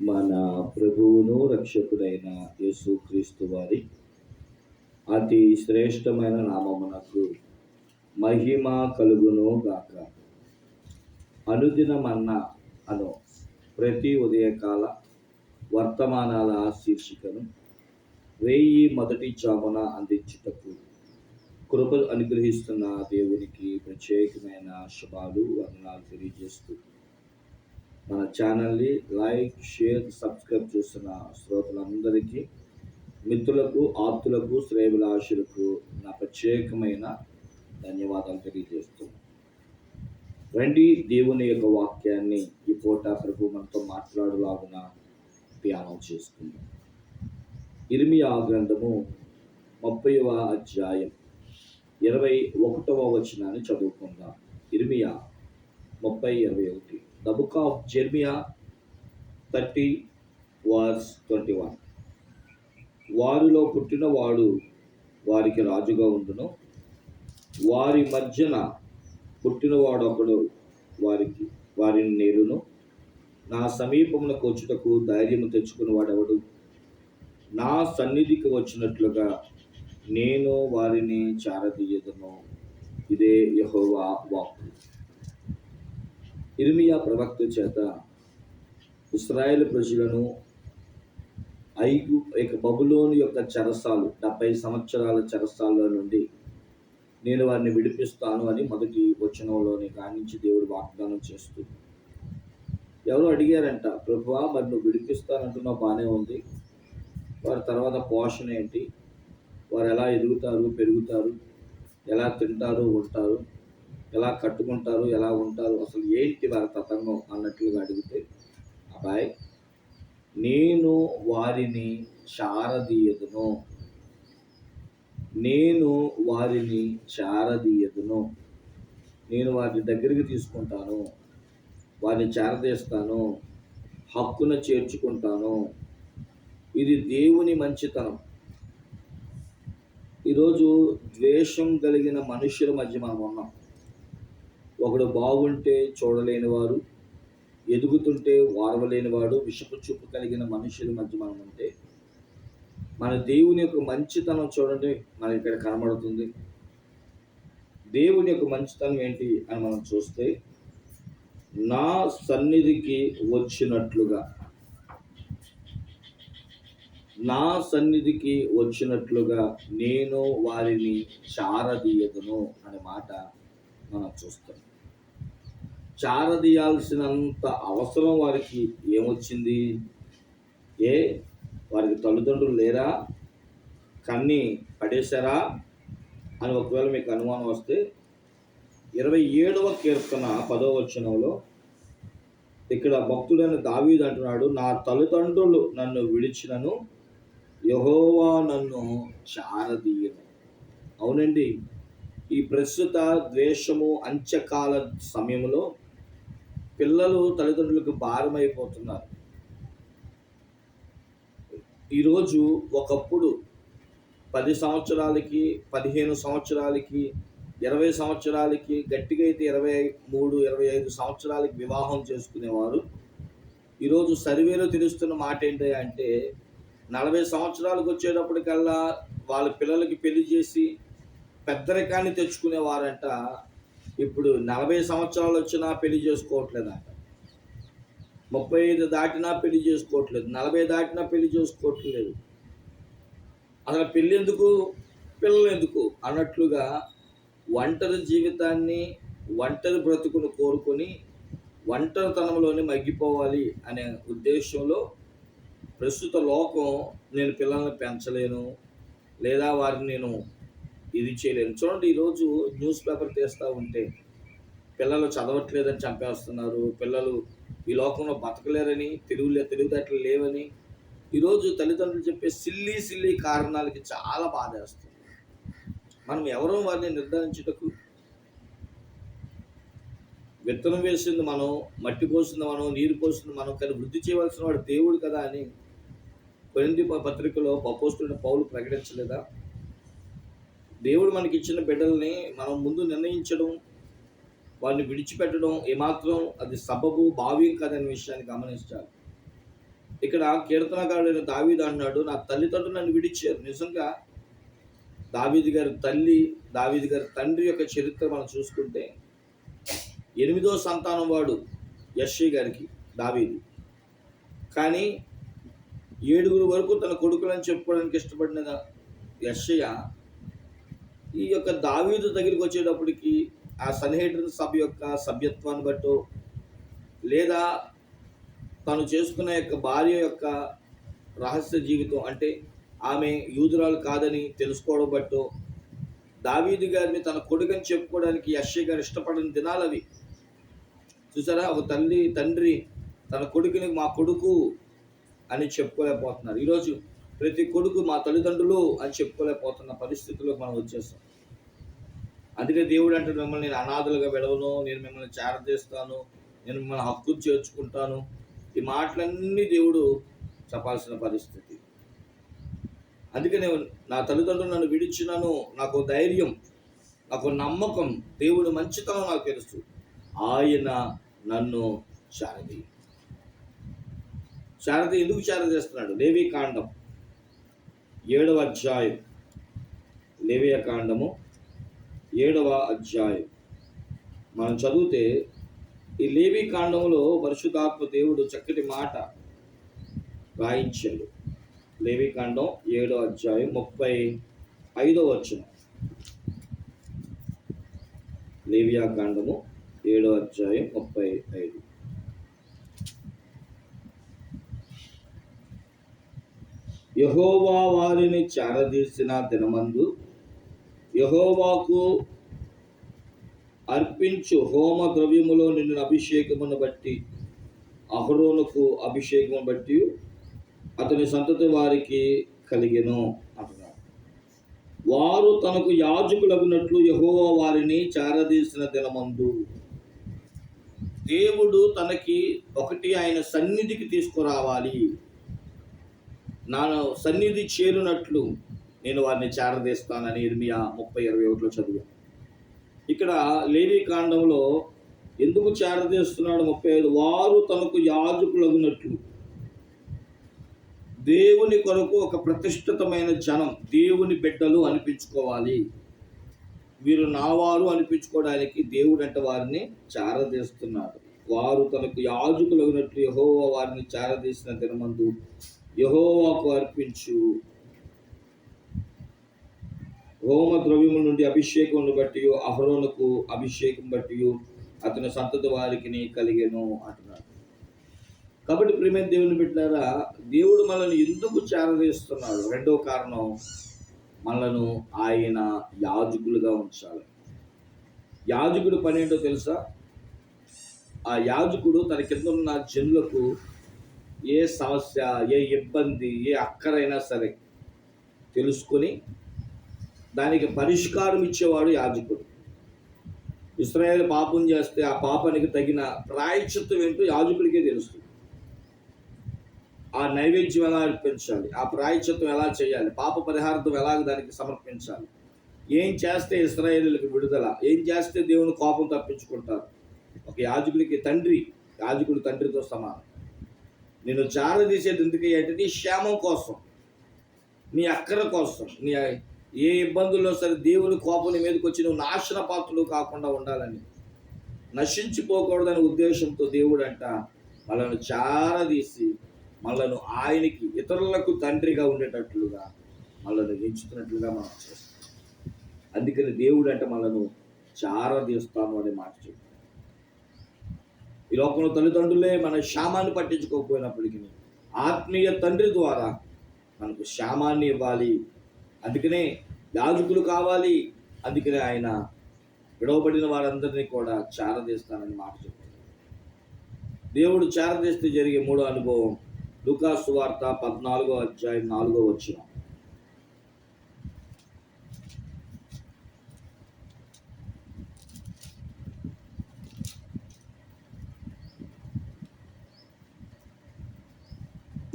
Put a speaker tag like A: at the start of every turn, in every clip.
A: మన ప్రభువును రక్షకుడైన యేసుక్రీస్తు వారి అతి శ్రేష్టమైన నామమునకు మహిమ కలుగును గాక. అనుదినమన్న అను ప్రతి ఉదయకాల వర్తమానాల శీర్షికను వెయ్యి మొదటి చామున అందించుటకు కృపలు అనుగ్రహిస్తున్న దేవునికి ప్రత్యేకమైన శుభాలు వర్ణాలు తెలియజేస్తూ మన ఛానల్ని లైక్ షేర్ సబ్స్క్రైబ్ చేస్తున్న శ్రోతలందరికీ మిత్రులకు ఆప్తులకు శ్రేయభిలాషులకు నా ప్రత్యేకమైన ధన్యవాదాలు తెలియజేస్తున్నాను రండి దేవుని యొక్క వాక్యాన్ని ఈ పూట ప్రభు మనతో మాట్లాడులాగున ధ్యానం చేసుకుందాం. ఇర్మియా గ్రంథము ముప్పైవ అధ్యాయం ఇరవై ఒకటవ వచనాన్ని చదువుకుందాం. ఇరిమియా ముప్పై ఇరవై ఒకటి. The book of Jeremiah thirty verse twenty one వారిలో పుట్టినవాడు వారికి రాజుగా ఉండును. వారి మధ్యన పుట్టినవాడు ఒకడు వారికి వారిని నేరును. నా సమీపమునకు వచ్చుటకు ధైర్యము తెచ్చుకునేవాడెవడు నా సన్నిధికి వచ్చినట్లుగా నేను వారిని చారదీయదును. ఇదే యహోవా వాక్కు. ఇర్మియా ప్రవక్త చేత ఇస్రాయేల్ ప్రజలను ఐగు ఇక బబులోని యొక్క చెరసాలు డెబ్బై సంవత్సరాల చెరసాల్లో నుండి నేను వారిని విడిపిస్తాను అని మొదటి వచనంలోని కానించి దేవుడు వాగ్దానం చేస్తూ ఎవరు అడిగారంట ప్రభువా మరి నువ్వు విడిపిస్తానంటున్నా బాగానే ఉంది. వారి తర్వాత పోషణ ఏంటి? వారు ఎలా ఎదుగుతారు పెరుగుతారు ఎలా తింటారు ఉంటారు ఎలా కట్టుకుంటారు ఎలా ఉంటారు అసలు ఏంటి వారి తతంగం అన్నట్లుగా అడిగితే అబ్బాయి నేను వారిని శారదీయదును. నేను వారిని శారదీయదును. నేను వారిని దగ్గరికి తీసుకుంటాను వారిని చేరదీస్తాను హక్కున చేర్చుకుంటాను. ఇది దేవుని మంచితనం. ఈరోజు ద్వేషం కలిగిన మనుషుల మధ్య మనం ఉన్నాం. ఒకడు బాగుంటే చూడలేనివారు ఎదుగుతుంటే వారవలేనివాడు విషపు చూపు కలిగిన మనుషుల మధ్య మనం ఉంటే మన దేవుని యొక్క మంచితనం చూడండి మనకి ఇక్కడ కనబడుతుంది. దేవుని యొక్క మంచితనం ఏంటి అని మనం చూస్తే నా సన్నిధికి వచ్చినట్లుగా నా సన్నిధికి వచ్చినట్లుగా నేను వారిని చారదీయదును అనే మాట మనం చూస్తాం. చారదీయాల్సినంత అవసరం వారికి ఏమొచ్చింది? ఏ? వారికి తల్లిదండ్రులు లేరా? కన్ని పడేశారా? అని ఒకవేళ మీకు అనుమానం వస్తే ఇరవై ఏడవ కీర్తన పదవ వచనంలో ఇక్కడ భక్తుడైన దావీద్ అంటున్నాడు నా తల్లిదండ్రులు నన్ను విడిచినను యహోవా నన్ను చారదీయను. అవునండి ఈ ప్రస్తుత ద్వేషము అంత్యకాల సమయంలో పిల్లలు తల్లిదండ్రులకు భారమైపోతున్నారు. ఈరోజు ఒకప్పుడు పది సంవత్సరాలకి పదిహేను సంవత్సరాలకి ఇరవై సంవత్సరాలకి గట్టిగా అయితే ఇరవై మూడు ఇరవై ఐదు సంవత్సరాలకి వివాహం చేసుకునేవారు. ఈరోజు సర్వేలో తెలుస్తున్న మాట ఏంటి అంటే నలభై సంవత్సరాలకు వచ్చేటప్పటికల్లా వాళ్ళ పిల్లలకి పెళ్ళి చేసి పెద్దరికాన్ని తెచ్చుకునేవారంట ఇప్పుడు నలభై సంవత్సరాలు వచ్చినా పెళ్ళి చేసుకోవట్లేదంట ముప్పై ఐదు దాటినా పెళ్ళి చేసుకోవట్లేదు. నలభై దాటినా పెళ్ళి చేసుకోవట్లేదు. అసలు పెళ్ళి ఎందుకు? పిల్లలు ఎందుకు? అన్నట్లుగా ఒంటరి జీవితాన్ని ఒంటరి బ్రతుకును కోరుకొని ఒంటరితనంలోనే మగ్గిపోవాలి అనే ఉద్దేశంలో ప్రస్తుత లోకం నేను పిల్లల్ని పెంచలేను. లేదా వారిని నేను ఇది చేయలేను చూడండి ఈరోజు న్యూస్ పేపర్ తీస్తూ ఉంటే పిల్లలు చదవట్లేదని చంపేస్తున్నారు. పిల్లలు ఈ లోకంలో బతకలేరని తెలుగులే తెలివితేటలు లేవని. ఈరోజు తల్లిదండ్రులు చెప్పే సిల్లీ సిల్లీ కారణాలకి చాలా బాధేస్తుంది. మనం ఎవరో వారిని నిర్ధారించుటకు విత్తనం వేసింది మనం మట్టి పోసింది మనం నీరు పోసింది మనం కానీ వృద్ధి చేయవలసిన వాడు దేవుడు కదా అని కొరింది పత్రికలో పపోస్తున్న పౌలు ప్రకటించలేదా? దేవుడు మనకి ఇచ్చిన బిడ్డల్ని మనం ముందు నిర్ణయించడం వారిని విడిచిపెట్టడం ఏమాత్రం అది సబబు భావ్యం కాదనే విషయాన్ని గమనించాలి. ఇక్కడ కీర్తనకారుడైన దావీద్ అన్నాడు నా తల్లిదండ్రులు నన్ను విడిచారు. నిజంగా దావీది గారి తల్లి దావీది గారి తండ్రి యొక్క చరిత్ర మనం చూసుకుంటే ఎనిమిదో సంతానం వాడు యశ్షి గారికి దావీదు. కానీ ఏడుగురు వరకు తన కొడుకులని చెప్పుకోవడానికి ఇష్టపడిన యశ్షయ్య ఈ యొక్క దావీదు దగ్గరికి వచ్చేటప్పటికి ఆ సన్హేడ్రన్ సభ యొక్క సభ్యత్వాన్ని బట్టో లేదా తను చేసుకున్న యొక్క భార్య యొక్క రహస్య జీవితం అంటే ఆమె యూదురాలు కాదని తెలుసుకోవడం బట్టో దావీదు గారిని తన కొడుకని చెప్పుకోవడానికి యశ్య గారు ఇష్టపడని దినాలు అవి. చూసారా? ఒక తల్లి తండ్రి తన కొడుకుని మా కొడుకు అని చెప్పుకోలేకపోతున్నారు. ఈరోజు ప్రతి కొడుకు మా తల్లిదండ్రులు అని చెప్పుకోలేకపోతున్న పరిస్థితుల్లో మనం వచ్చేస్తాం. అందుకే దేవుడు అంటే మిమ్మల్ని నేను అనాథలుగా విడవను నేను మిమ్మల్ని చేరదీస్తాను నేను మిమ్మల్ని హక్కులు చేర్చుకుంటాను. ఈ మాటలన్నీ దేవుడు చెప్పాల్సిన పరిస్థితి. అందుకే నేను నా తల్లిదండ్రులు నన్ను విడిచినను నాకు ధైర్యం నాకు నమ్మకం దేవుడు మంచితనం నాకు తెలుసు. ఆయన నన్ను శారది శారది ఎందుకు శారదీస్తున్నాడు దేవీ కాండం. ఏడవ అధ్యాయం. లేవియ కాండము ఏడవ అధ్యాయం. మనం చదివితే ఈ లేవి కాండంలో పరిశుధాత్మ దేవుడు చక్కటి మాట రాయించాడు. లేవి కాండం ఏడో అధ్యాయం ముప్పై ఐదో వచనం. లేవియా కాండము ఏడో అధ్యాయం ముప్పై ఐదు. యహోవా వారిని చేరదీసిన దినమందు యహోవాకు అర్పించు హోమ ద్రవ్యములో నిన్ను అభిషేకమును బట్టి అహరోనుకు అభిషేకము బట్టి అతని సంతతి వారికి కలిగెను అంటున్నాడు. వారు తనకు యాజకులగినట్లు యహోవా వారిని చేరదీసిన దినమందు దేవుడు తనకి ఒకటి ఆయన సన్నిధికి తీసుకురావాలి. నా సన్నిధి చేరునట్లు నేను వారిని చేరదీస్తానని ఇర్మియా ముప్పై ఇరవై ఒకటిలో చదివాను. ఇక్కడ లేవీ కాండంలో ఎందుకు చేరదీస్తున్నాడు ముప్పై ఐదు? వారు తనకు యాజకులగునట్లు. దేవుని కొరకు ఒక ప్రతిష్ఠితమైన జనం దేవుని బిడ్డలు అనిపించుకోవాలి. వీరు నావారు అనిపించుకోవడానికి దేవుడంట వారిని చేరదీస్తున్నాడు. వారు తనకు యాజకులగినట్లు యహోవ వారిని చేరదీసిన దినమందు యహోవాకు అర్పించు. హోమ ద్రవ్యముల నుండి అభిషేకమును బట్టి అహరోనుకు అభిషేకం బట్టి అతని సంతతి వారికి కలిగెను అంటున్నాడు. కాబట్టి ప్రేమ దేవుని పెట్టారా దేవుడు మనల్ని ఎందుకు చేరదీస్తున్నాడు రెండో కారణం మనలను ఆయన యాజకులుగా ఉంచాలి. యాజకుడు పని ఏంటో తెలుసా? ఆ యాజకుడు తన కింద ఉన్న జనులకు ఏ సమస్య ఏ ఇబ్బంది ఏ అక్కరైనా సరే తెలుసుకొని దానికి పరిష్కారం ఇచ్చేవాడు యాజకుడు. ఇస్రాయేల్ పాపం చేస్తే ఆ పాపానికి తగిన ప్రాయచిత్వం ఏంటో యాజకుడికే తెలుస్తుంది. ఆ నైవేద్యం ఎలా అర్పించాలి ఆ ప్రాయచిత్వం ఎలా చేయాలి? పాప పరిహార్థం ఎలా దానికి సమర్పించాలి? ఏం చేస్తే ఇస్రాయేలీలకు విడుదల? ఏం చేస్తే దేవుని కోపం తప్పించుకుంటారు? ఒక యాజకుడికి తండ్రి యాజకుడి తండ్రితో సమానం. నేను చారదీసేది ఎందుకు అంటే నీ క్షేమం కోసం. నీ అక్కర కోసం. నీ ఏ ఇబ్బందుల్లో సరే దేవుని కోపం మీదకి వచ్చి నువ్వు నాశన పాత్రలు కాకుండా ఉండాలని. నశించిపోకూడదనే ఉద్దేశంతో దేవుడు అంట మనల్ని చారదీసి మళ్ళను ఆయనకి ఇతరులకు తండ్రిగా ఉండేటట్లుగా మనల్ని ఎంచుతున్నట్లుగా మనం చేస్తాం. అందుకని దేవుడు అంటే మనను చారదీస్తాము అనే మాట చెప్తాం ఈ లోకంలో తల్లిదండ్రులే మన శ్యామాన్ని పట్టించుకోకపోయినప్పటికీ ఆత్మీయ తండ్రి ద్వారా మనకు శ్యామాన్ని ఇవ్వాలి. అందుకనే యాజకులు కావాలి. అందుకనే ఆయన విడవబడిన వారందరినీ కూడా చారదీస్తానని మాట చెప్తారు దేవుడు చారదీస్తే జరిగే మూడో అనుభవం లుకాసు వార్త పద్నాలుగో అధ్యాయం నాలుగో వచ్చినాం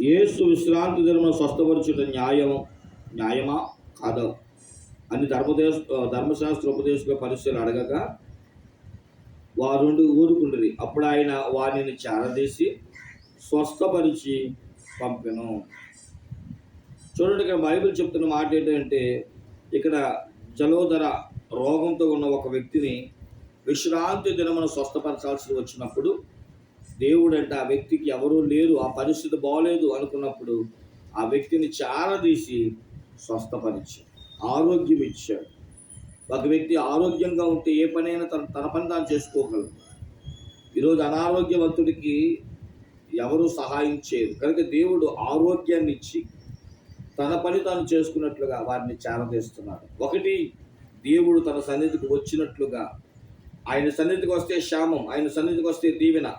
A: యేసు విశ్రాంతి దినమున స్వస్థపరచుట న్యాయం న్యాయమా? కాదా. అని ధర్మదేశ ధర్మశాస్త్ర ఉపదేశక పరిస్థితులు అడగక వారు ఊరుకుండ్రి. అప్పుడు ఆయన వారిని చేరదీసి స్వస్థపరిచి పంపెను. చూడండి ఇక్కడ బైబిల్ చెప్తున్న మాట ఏంటంటే ఇక్కడ జలోదర రోగంతో ఉన్న ఒక వ్యక్తిని విశ్రాంతి దినమును స్వస్థపరచాల్సి వచ్చినప్పుడు దేవుడు అంటే ఆ వ్యక్తికి ఎవరూ లేరు ఆ పరిస్థితి బాగోలేదు అనుకున్నప్పుడు ఆ వ్యక్తిని చారదీసి స్వస్థపరిచాడు ఆరోగ్యం ఇచ్చాడు. ఒక వ్యక్తి ఆరోగ్యంగా ఉంటే ఏ పనైనా తన తన పని తాను చేసుకోగలరు ఈరోజు అనారోగ్యవంతుడికి ఎవరు సహాయం చేయరు. కనుక దేవుడు ఆరోగ్యాన్ని ఇచ్చి తన పని తాను చేసుకున్నట్లుగా వారిని చేరదీస్తున్నాడు. ఒకటి దేవుడు తన సన్నిధికి వచ్చినట్లుగా ఆయన సన్నిధికి వస్తే క్షామం ఆయన సన్నిధికి వస్తే దీవెన.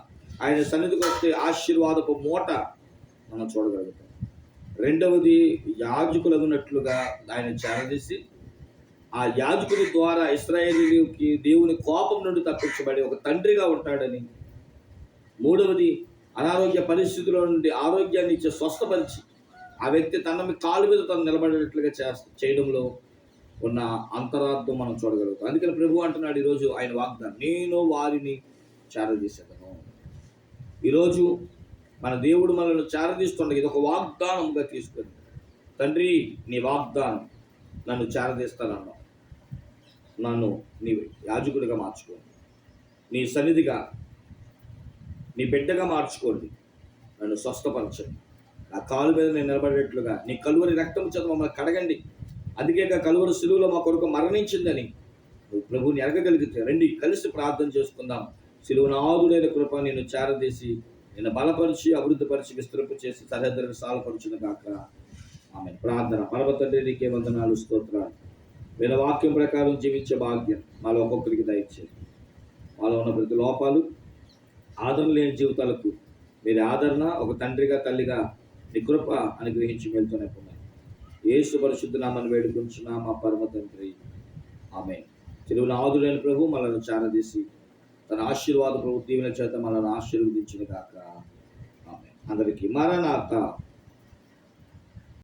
A: ఆయన సన్నిధికి వస్తే ఆశీర్వాదపు మూట మనం చూడగలుగుతాం. రెండవది యాజకులగునట్లుగా ఆయన చేరదీసి ఆ యాజకుడి ద్వారా ఇస్రాయేలీకి దేవుని కోపం నుండి తప్పించబడి ఒక తండ్రిగా ఉంటాడని. మూడవది అనారోగ్య పరిస్థితుల నుండి ఆరోగ్యాన్ని ఇచ్చే స్వస్థపరిచి ఆ వ్యక్తి తన మీ కాలు మీద తను నిలబడేటట్లుగా చేయడంలో ఉన్న అంతరార్థం మనం చూడగలుగుతాం. అందుకని ప్రభు అంటున్నాడు ఈరోజు ఆయన వాగ్దానం నేను వారిని చేరదీసేదను ఈరోజు మన దేవుడు మనల్ని చారదీస్తుండగా ఇది ఒక వాగ్దానంగా తీసుకొని తండ్రి నీ వాగ్దానం నన్ను చేరదీస్తానన్నావు. నన్ను నీ యాజకుడిగా మార్చుకోండి. నీ సన్నిధిగా నీ బిడ్డగా మార్చుకోండి. నన్ను స్వస్థపరచండి. నా కాలు మీద నేను నిలబడేట్లుగా నీ కలువరి రక్తం చేత మమ్మల్ని కడగండి. అందుకే కలువరు కలువరి మా కొరకు మరణించిందని నువ్వు ప్రభువుని ఎరగగలిగితే రండి కలిసి ప్రార్థన చేసుకుందాం. సిలువనాథుడైన కృప నేను చేరదీసి నేను బలపరిచి అభివృద్ధిపరిచి విస్తరింపు చేసి సరిహద్దులకు సాలపరిచిన కాక ఆమె ప్రార్థన. పర్వతండ్రికే నీకే వందనాలు స్తోత్రాలు. వీళ్ళ వాక్యం ప్రకారం జీవించే భాగ్యం మాలో ఒక్కొక్కరికి దయచేది మాలో ఉన్న ప్రతి లోపాలు ఆదరణ లేని జీవితాలకు మీరు ఆదరణ ఒక తండ్రిగా తల్లిగా నీ కృప అనుగ్రహించి వెళ్తూనే ఉన్నాయి ఏసు పరిశుద్ధ నామని వేడుకుంటున్నా మా పరమ తండ్రి. ఆమె తెలుగులో ఆదులైన ప్రభు మనల్ని చారదీసి తన ఆశీర్వాద ప్రభు దీవెన చేత మనల్ని ఆశీర్వదించిన కాక అందరికీ మరణాత